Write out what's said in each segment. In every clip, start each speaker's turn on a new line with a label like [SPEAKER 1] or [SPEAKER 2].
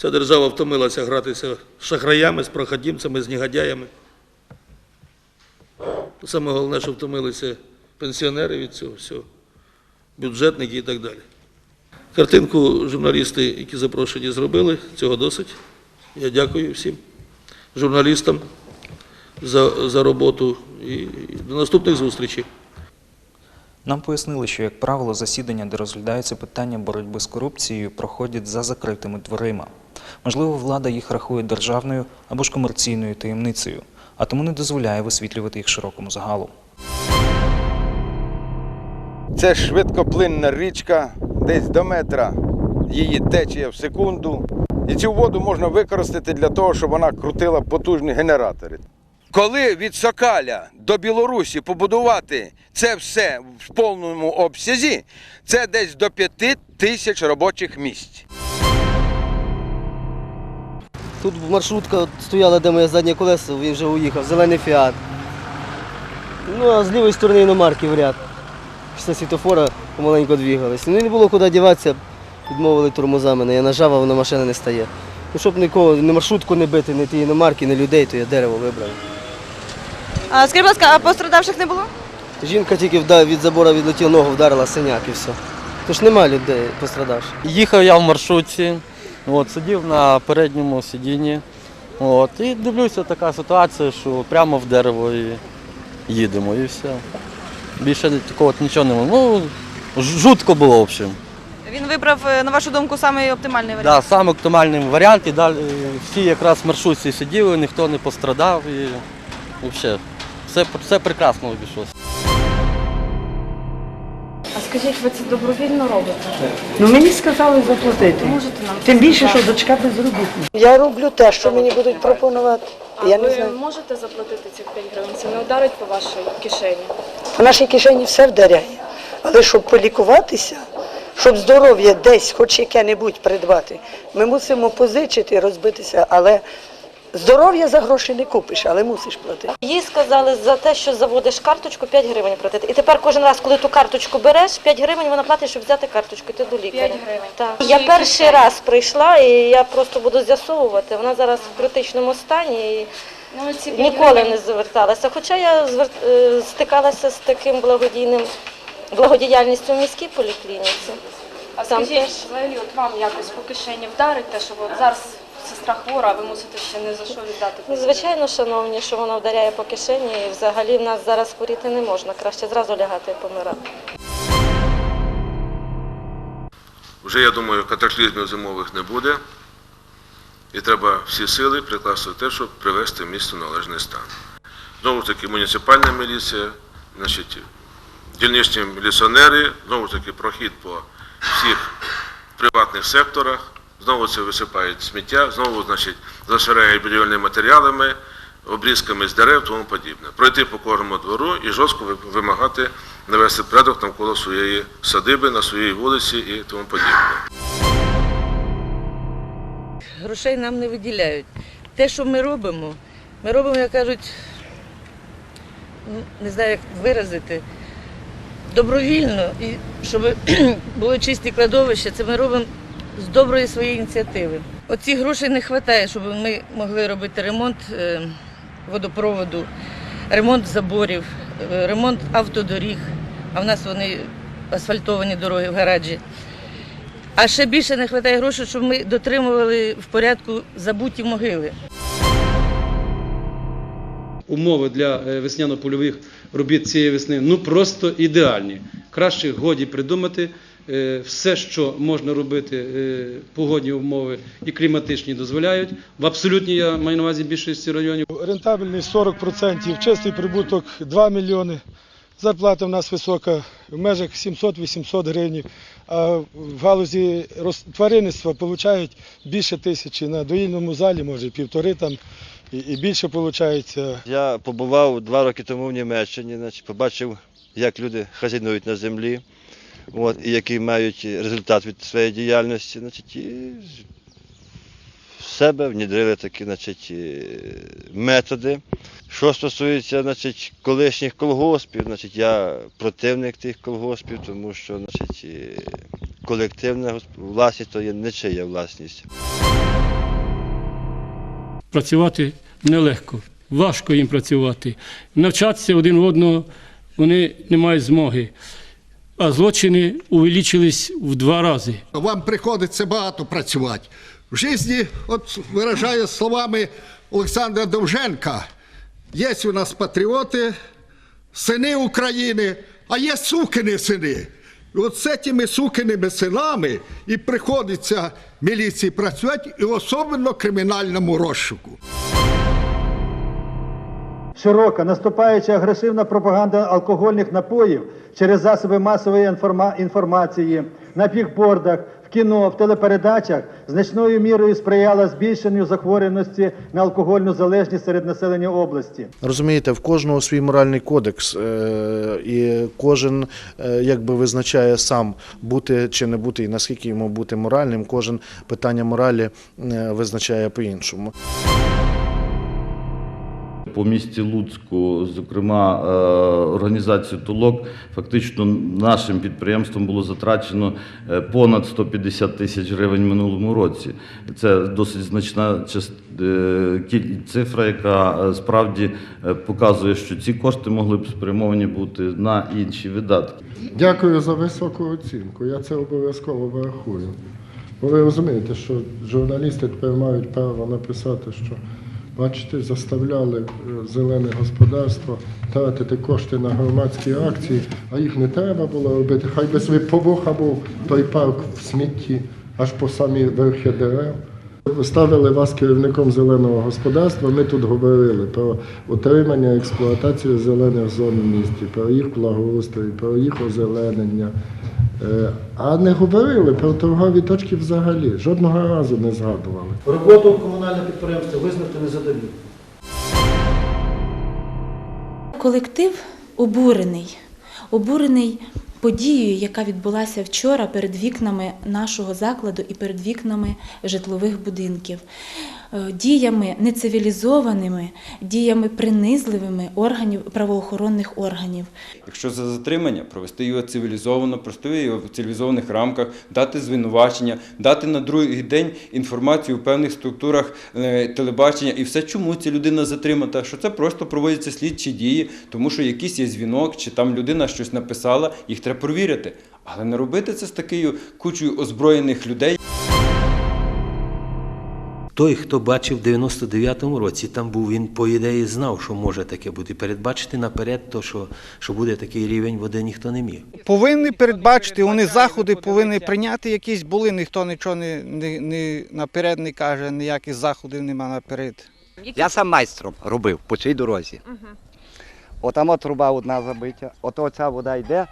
[SPEAKER 1] Ця держава втомилася гратися з шахраями, з проходімцями, з негодяями. Саме головне, що втомилися пенсіонери від цього всього, бюджетники і так далі. Картинку журналісти, які запрошені, зробили. Цього досить. Я дякую всім журналістам за, за роботу і, до наступних зустрічей.
[SPEAKER 2] Нам пояснили, що, як правило, засідання, де розглядаються питання боротьби з корупцією, проходять за закритими дверима. Можливо, влада їх рахує державною або ж комерційною таємницею, а тому не дозволяє висвітлювати їх широкому загалу.
[SPEAKER 3] Це швидкоплинна річка, десь до метра її течія в секунду. І цю воду можна використати для того, щоб вона крутила потужні генератори. Коли від Сокаля до Білорусі побудувати це все в повному обсязі, це десь до п'яти тисяч робочих місць.
[SPEAKER 4] Тут маршрутка от стояла, де моє заднє колесо, він вже уїхав, зелений фіат. Ну, а з лівої сторони іномарки в ряд. Після світофора помаленьку двігались. Ну не було куди діватися, відмовили тормоза мене. Я нажав, а воно машина не стає. Ну, щоб нікого, не маршрутку не бити, не ті іномарки, не людей, то я дерево вибрав.
[SPEAKER 5] А, скажіть, будь ласка, а пострадавших не було?
[SPEAKER 4] Жінка тільки від забору відлетіла ногу, вдарила синяк і все. Тож нема людей пострадавших.
[SPEAKER 6] Їхав я в маршрутці, от, сидів на передньому сидінні. От, і дивлюся, така ситуація, що прямо в дерево і їдемо, і все. Більше такого нічого не було. Ну, жутко було, в общем.
[SPEAKER 5] Він вибрав, е, на вашу думку, самий оптимальний варіант.
[SPEAKER 6] Да, саме оптимальний варіант. І далі всі якраз в маршрутці сиділи, ніхто не пострадав і взагалі все, все прекрасно обійшлося.
[SPEAKER 7] Скажіть, ви це добровільно робите? Ну мені сказали заплатити.
[SPEAKER 5] Можете нам
[SPEAKER 7] Тим більше, що дочка безробітна.
[SPEAKER 8] Я роблю те, що мені будуть пропонувати.
[SPEAKER 7] А
[SPEAKER 8] Я не знаю.
[SPEAKER 7] можете заплатити цих 5 гривень? Це не ударить по вашій кишені?
[SPEAKER 8] В нашій кишені все вдаряє. Але щоб полікуватися, щоб здоров'я десь хоч яке-небудь придбати, ми мусимо позичити, розбитися, але здоров'я за гроші не купиш, але мусиш платити.
[SPEAKER 9] Їй сказали за те, що заводиш карточку 5 гривень платити. І тепер кожен раз, коли ту карточку береш, 5 гривень вона платить, щоб взяти карточку, йти до лікаря.
[SPEAKER 7] 5 гривень.
[SPEAKER 9] Так. Я перший раз прийшла і я просто буду з'ясовувати. Вона зараз в критичному стані і
[SPEAKER 7] Ну, ці
[SPEAKER 9] ніколи не зверталася. Хоча я звер- е, стикалася з таким благодійним благодіяльністю в міській поліклініці.
[SPEAKER 7] А
[SPEAKER 9] Там
[SPEAKER 7] скажіть,
[SPEAKER 9] теж.
[SPEAKER 7] взагалі, от вам якось по кишені вдарить те, що от зараз сестра хвора, а ви мусите ще не за що віддати.
[SPEAKER 9] Ну, звичайно, шановні, що вона вдаряє по кишені, і взагалі в нас зараз хворіти не можна. Краще зразу лягати і помирати.
[SPEAKER 10] Вже, я думаю, катаклізмів зимових не буде. І треба всі сили прикласти в те, щоб привести місто в належний стан. Знову ж таки, муніципальна міліція, значить, дільничні міліціонери, знову ж таки, прохід по всіх приватних секторах, знову це висипають сміття, знову, значить, заширяють будівельними матеріалами, обрізками з дерев, тому подібне. Пройти по кожному двору і жорстко вимагати навести порядок навколо своєї садиби, на своїй вулиці і тому подібне.
[SPEAKER 11] грошей нам не виділяють. Те, що ми робимо, ми робимо, як кажуть, ну, не знаю, як виразити, добровільно, і щоб були чисті кладовища, це ми робимо з доброї своєї ініціативи. Оці грошей не вистачає, щоб ми могли робити ремонт е, водопроводу, ремонт заборів, е, ремонт автодоріг, а в нас вони асфальтовані дороги в гараджі. А ще більше не вистачає грошей, щоб ми дотримували в порядку забуті могили.
[SPEAKER 12] умови для е, весняно-польових робіт цієї весни ну просто ідеальні. Краще годі придумати. Е, Все, що можна робити, е, погодні умови і кліматичні дозволяють. В абсолютній я маю на увазі більшості районів.
[SPEAKER 13] Рентабельність 40%, чистий прибуток 2 мільйони. Зарплата в нас висока в межах 700-800 гривень. А в галузі тваринництва отримують більше тисячі. На доїльному залі, може, півтори там і, і більше виходить.
[SPEAKER 6] Я побував два роки тому в Німеччині, побачив, як люди хазяйнують на землі, от, і який мають результат від своєї діяльності. Значить, і в себе внідрили такі значить, е, методи. Що стосується значить, колишніх колгоспів, значить, я противник тих колгоспів, тому що значить, е, колективна власність, то є нечия власність.
[SPEAKER 14] працювати нелегко, важко їм працювати. Навчатися один в одного вони не мають змоги. А злочини увеличились в два рази.
[SPEAKER 15] Вам приходиться багато працювати. В житті, от виражаю словами Олександра Довженка, є у нас патріоти, сини України, а є сукини сини. От з цими сукиними синами і приходиться міліції працювати, і особливо кримінальному розшуку.
[SPEAKER 16] Широка наступаюча агресивна пропаганда алкогольних напоїв через засоби масової інформа- інформації на бігбордах, в кіно, в телепередачах значною мірою сприяла збільшенню захворюваності на алкогольну залежність серед населення області.
[SPEAKER 17] Розумієте, в кожного свій моральний кодекс, е, і кожен е, якби визначає сам бути чи не бути, і наскільки йому бути моральним. Кожен питання моралі е, визначає по-іншому.
[SPEAKER 18] По місті Луцьку, зокрема, е, організацію Толок, фактично нашим підприємством було затрачено е, понад 150 тисяч гривень в минулому році. Це досить значна е, цифра, яка справді показує, що ці кошти могли б спрямовані бути на інші видатки.
[SPEAKER 19] Дякую за високу оцінку. Я це обов'язково врахую. Бо ви розумієте, що журналісти тепер мають право написати, що бачите, заставляли е, зелене господарство тратити кошти на громадські акції, а їх не треба було робити. Хай би собі був той парк в смітті, аж по самі верхи дерев. Ставили вас керівником зеленого господарства. Ми тут говорили про утримання, експлуатацію зелених зон в місті, про їх благоустрій, про їх озеленення. Е, А не говорили про торгові точки взагалі. Жодного разу не згадували.
[SPEAKER 16] Роботу комунального підприємства визнати незадовільною.
[SPEAKER 20] Колектив обурений, обурений подією, яка відбулася вчора перед вікнами нашого закладу і перед вікнами житлових будинків, Е, діями нецивілізованими, діями принизливими органів правоохоронних органів.
[SPEAKER 21] Якщо за затримання провести його цивілізовано, провести його в цивілізованих рамках, дати звинувачення, дати на другий день інформацію в певних структурах е, телебачення, і все, чому ця людина затримана, що це просто проводяться слідчі дії, тому що якийсь є дзвінок, чи там людина щось написала, їх треба провірити. Але не робити це з такою кучою озброєних людей.
[SPEAKER 22] Той, хто бачив в 99-му році, там був він по ідеї знав, що може таке бути. Передбачити наперед, то що, що буде такий рівень води, ніхто не міг.
[SPEAKER 23] Повинні передбачити, вони заходи повинні прийняти якісь були, ніхто нічого не, не, не наперед не каже, ніяких заходів нема наперед.
[SPEAKER 24] Я сам майстром робив по цій дорозі. Отам от труба одна забиття, ото ця вода йде,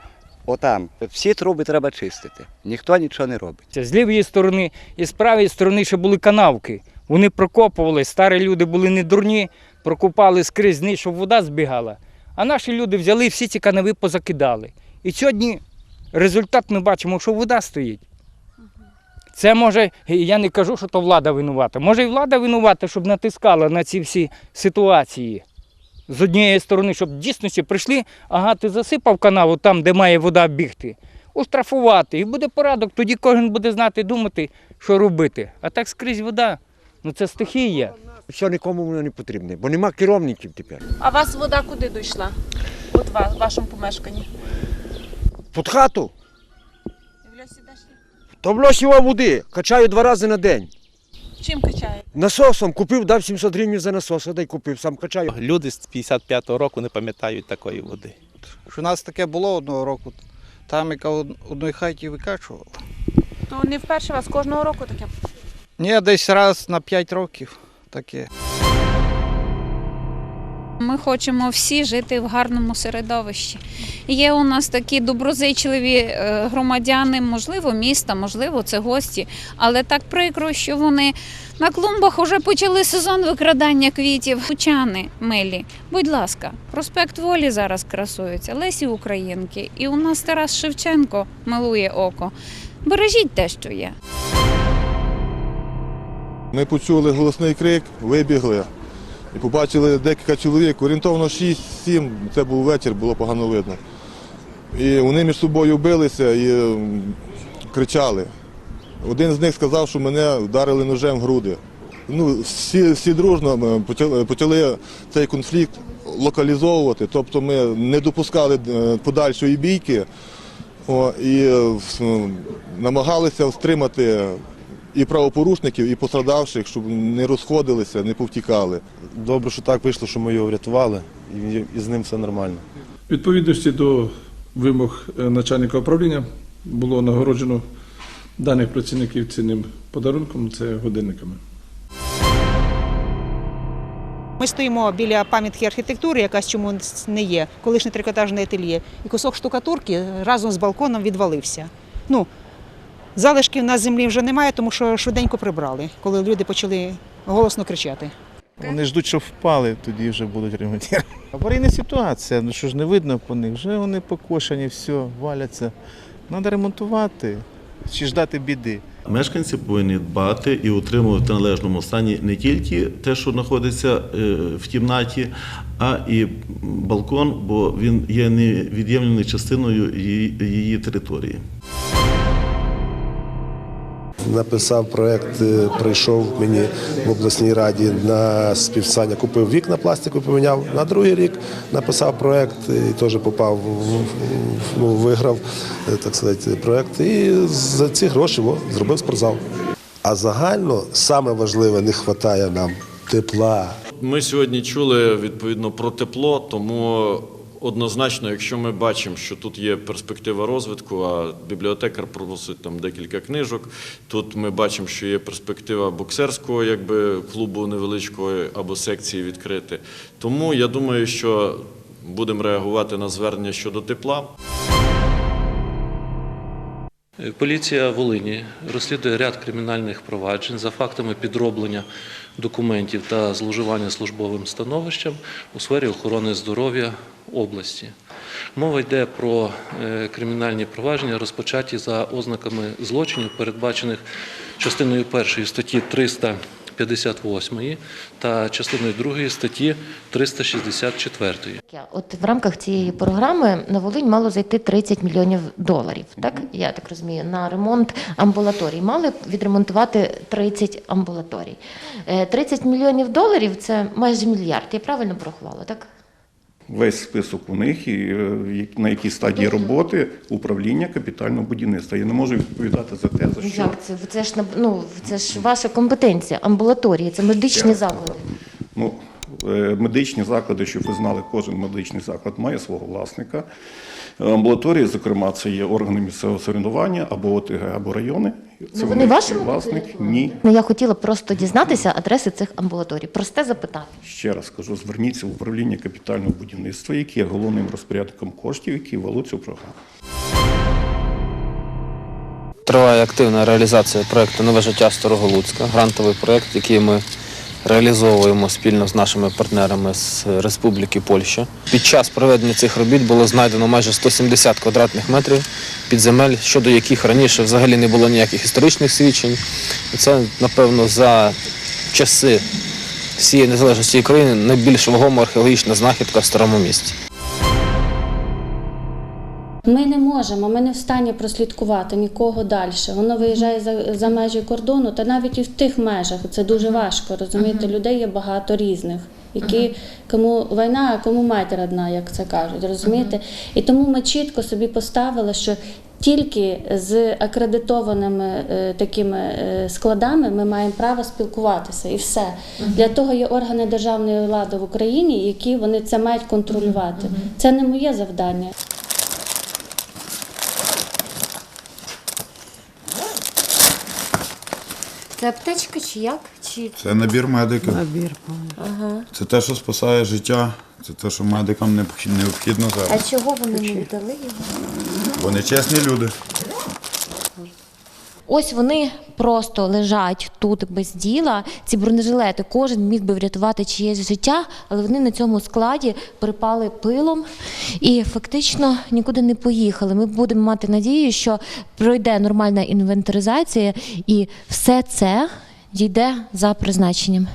[SPEAKER 24] отам. Всі труби треба чистити. Ніхто нічого не робить.
[SPEAKER 25] З лівої сторони і з правої сторони ще були канавки. Вони прокопували, старі люди були не дурні, прокопали скрізь низ, щоб вода збігала. А наші люди взяли всі ці канави позакидали. І сьогодні результат ми бачимо, що вода стоїть. Це може, я не кажу, що то влада винувата. Може і влада винувата, щоб натискала на ці всі ситуації. З однієї сторони, щоб дійсності прийшли, ага, ти засипав канаву там, де має вода бігти, оштрафувати. І буде порядок, тоді кожен буде знати, думати, що робити. А так скрізь вода, ну це стихія.
[SPEAKER 26] Все нікому воно не потрібне, бо нема керівників тепер.
[SPEAKER 5] А вас вода куди дійшла? От ва- в вашому помешканні.
[SPEAKER 26] Під хату. То в льосі води, качаю два рази на день.
[SPEAKER 5] Чим качає?
[SPEAKER 26] Насосом купив, дав 700 гривень за насос, а дай купив, сам качаю.
[SPEAKER 27] Люди з 55-го року не пам'ятають такої води.
[SPEAKER 23] Що у нас таке було одного року, там яка в одній хаті викачувала.
[SPEAKER 5] То не вперше вас кожного року таке.
[SPEAKER 23] Ні, десь раз на 5 років таке.
[SPEAKER 28] Ми хочемо всі жити в гарному середовищі. Є у нас такі доброзичливі е, громадяни, можливо, міста, можливо, це гості, але так прикро, що вони на клумбах вже почали сезон викрадання квітів. Лучани милі, будь ласка, проспект Волі зараз красується, Лесі Українки, і у нас Тарас Шевченко милує око. Бережіть те, що є.
[SPEAKER 29] Ми почули голосний крик, вибігли і побачили декілька чоловік, орієнтовно 6-7, це був вечір, було погано видно. І вони між собою билися і кричали. Один з них сказав, що мене вдарили ножем в груди. Ну, всі, всі дружно почали, почали цей конфлікт локалізовувати, тобто ми не допускали е, подальшої бійки о, і намагалися стримати і правопорушників, і пострадавших, щоб не розходилися, не повтікали.
[SPEAKER 30] Добре, що так вийшло, що ми його врятували, і, з ним все нормально.
[SPEAKER 31] Відповідності до вимог е, начальника управління було нагороджено даних працівників цінним подарунком це годинниками.
[SPEAKER 32] Ми стоїмо біля пам'ятки архітектури, якась чомусь не є, колишнє трикотажне ательє, і кусок штукатурки разом з балконом відвалився. Ну, залишків на землі вже немає, тому що швиденько прибрали, коли люди почали голосно кричати.
[SPEAKER 33] Вони ждуть, що впали, тоді вже будуть ремонтувати. Аварійна ситуація, ну що ж не видно по них, вже вони покошені, все, валяться. Треба ремонтувати чи ждати біди.
[SPEAKER 34] Мешканці повинні дбати і утримувати в належному стані не тільки те, що знаходиться е, в кімнаті, а і балкон, бо він є невід'ємною частиною її, її території.
[SPEAKER 35] Написав проект, е, прийшов мені в обласній раді на співсання, купив вікна пластику, поміняв. На другий рік написав проект і теж попав, ну, виграв е, так сказати, проект. І за ці гроші о, зробив спортзал. А загально саме важливе не вистачає нам тепла.
[SPEAKER 36] Ми сьогодні чули відповідно про тепло, тому однозначно, якщо ми бачимо, що тут є перспектива розвитку, а бібліотекар просить там декілька книжок. Тут ми бачимо, що є перспектива боксерського, якби клубу невеличкого або секції відкрити. Тому я думаю, що будемо реагувати на звернення щодо тепла.
[SPEAKER 37] Поліція Волині розслідує ряд кримінальних проваджень за фактами підроблення документів та зловживання службовим становищем у сфері охорони здоров'я області. Мова йде про е, кримінальні провадження, розпочаті за ознаками злочинів, передбачених частиною першої статті 358 та частиною 2 статті 364.
[SPEAKER 38] От в рамках цієї програми на Волинь мало зайти 30 мільйонів доларів. Так я так розумію, на ремонт амбулаторій. Мали відремонтувати 30 амбулаторій. Е, 30 мільйонів доларів це майже мільярд. Я правильно порахувала, так?
[SPEAKER 39] Весь список у них і е, як- на якій стадії роботи управління капітального будівництва. Я не можу відповідати за те, за що.
[SPEAKER 38] Як це? Це ж ну це ж ваша компетенція. Амбулаторії, це медичні заклади.
[SPEAKER 39] Ну, е, медичні заклади, щоб ви знали, кожен медичний заклад має свого власника. Амбулаторії, зокрема, це є органи місцевого самоврядування або ОТГ, або райони. Це
[SPEAKER 38] Ну, вони
[SPEAKER 39] них
[SPEAKER 38] вашому
[SPEAKER 39] є власник? Ні.
[SPEAKER 38] Ну я хотіла просто дізнатися адреси цих амбулаторій. Просте запитання.
[SPEAKER 39] Ще раз кажу, зверніться в управління капітального будівництва, яке є головним розпорядником коштів, які ведуть цю програму.
[SPEAKER 40] Триває активна реалізація проєкту Нове життя Старого Луцька, грантовий проєкт, який ми реалізовуємо спільно з нашими партнерами з Республіки Польща. Під час проведення цих робіт було знайдено майже 170 квадратних метрів підземель, щодо яких раніше взагалі не було ніяких історичних свідчень. Це, напевно, за часи всієї незалежності України найбільш вагома археологічна знахідка в старому місті.
[SPEAKER 41] Ми не можемо, ми не в стані прослідкувати нікого далі. Воно виїжджає за, за межі кордону, та навіть і в тих межах це дуже важко. Розумієте, людей є багато різних, які кому війна, а кому мать родна, як це кажуть, розумієте? І тому ми чітко собі поставили, що тільки з акредитованими е, такими е, складами ми маємо право спілкуватися і все. Для того є органи державної влади в Україні, які вони це мають контролювати. Це не моє завдання.
[SPEAKER 38] Це аптечка чи як? Чи
[SPEAKER 42] Це набір медиків.
[SPEAKER 38] набір? Ага.
[SPEAKER 42] Це те, що спасає життя. Це те, що медикам необхідно зараз.
[SPEAKER 38] А чого вони не віддали його?
[SPEAKER 42] Вони чесні люди.
[SPEAKER 38] Ось вони просто лежать тут без діла. Ці бронежилети кожен міг би врятувати чиєсь життя, але вони на цьому складі припали пилом і фактично нікуди не поїхали. Ми будемо мати надію, що пройде нормальна інвентаризація і все це дійде за призначенням.